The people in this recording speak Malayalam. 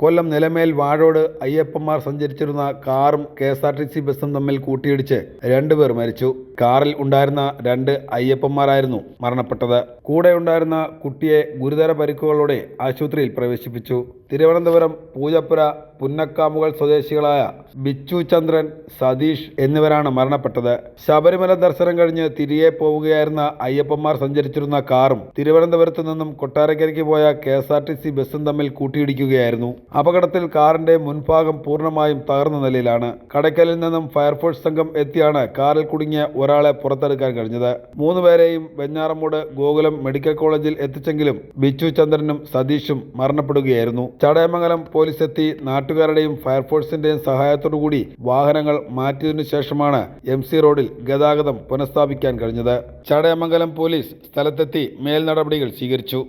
കൊല്ലം നിലമേൽ വാഴോട് അയ്യപ്പന്മാർ സഞ്ചരിച്ചിരുന്ന കാറും K S R T C ബസ്സും തമ്മിൽ കൂട്ടിയിടിച്ച് രണ്ടുപേർ മരിച്ചു. കാറിൽ ഉണ്ടായിരുന്ന രണ്ട് അയ്യപ്പന്മാരായിരുന്നു മരണപ്പെട്ടത്. കൂടെ ഉണ്ടായിരുന്ന കുട്ടിയെ ഗുരുതര പരിക്കുകളോടെ ആശുപത്രിയിൽ പ്രവേശിപ്പിച്ചു. തിരുവനന്തപുരം പൂജപ്പുര പുന്നക്കാമുകൾ സ്വദേശികളായ ബിച്ചു ചന്ദ്രൻ സതീഷ് എന്നിവരാണ് മരണപ്പെട്ടത്. ശബരിമല ദർശനം കഴിഞ്ഞ് തിരികെ പോവുകയായിരുന്ന അയ്യപ്പന്മാർ സഞ്ചരിച്ചിരുന്ന കാറും തിരുവനന്തപുരത്ത് നിന്നും കൊട്ടാരക്കരയ്ക്ക് പോയ കെ ബസ്സും തമ്മിൽ കൂട്ടിയിടിക്കുകയായിരുന്നു. അപകടത്തിൽ കാറിന്റെ മുൻഭാഗം പൂർണമായും തകർന്ന നിലയിലാണ്. കടയ്ക്കലിൽ നിന്നും ഫയർഫോഴ്സ് സംഘം എത്തിയാണ് കാറിൽ കുടുങ്ങിയ ഒരാളെ പുറത്തെടുക്കാൻ കഴിഞ്ഞത്. മൂന്നുപേരെയും വെഞ്ഞാറമൂട് ഗോകുലം മെഡിക്കൽ കോളേജിൽ എത്തിച്ചെങ്കിലും ബിച്ചു ചന്ദ്രനും സതീഷും മരണപ്പെടുകയായിരുന്നു. ചടയമംഗലം പോലീസ് എത്തി നാട്ടുകാരുടെയും ഫയർഫോഴ്സിന്റെയും സഹായത്തോടുകൂടി വാഹനങ്ങൾ മാറ്റിയതിനു ശേഷമാണ് എം സി റോഡിൽ ഗതാഗതം പുനഃസ്ഥാപിക്കാൻ കഴിഞ്ഞത്. ചടയമംഗലം പോലീസ് സ്ഥലത്തെത്തി മേൽ നടപടികൾ സ്വീകരിച്ചു.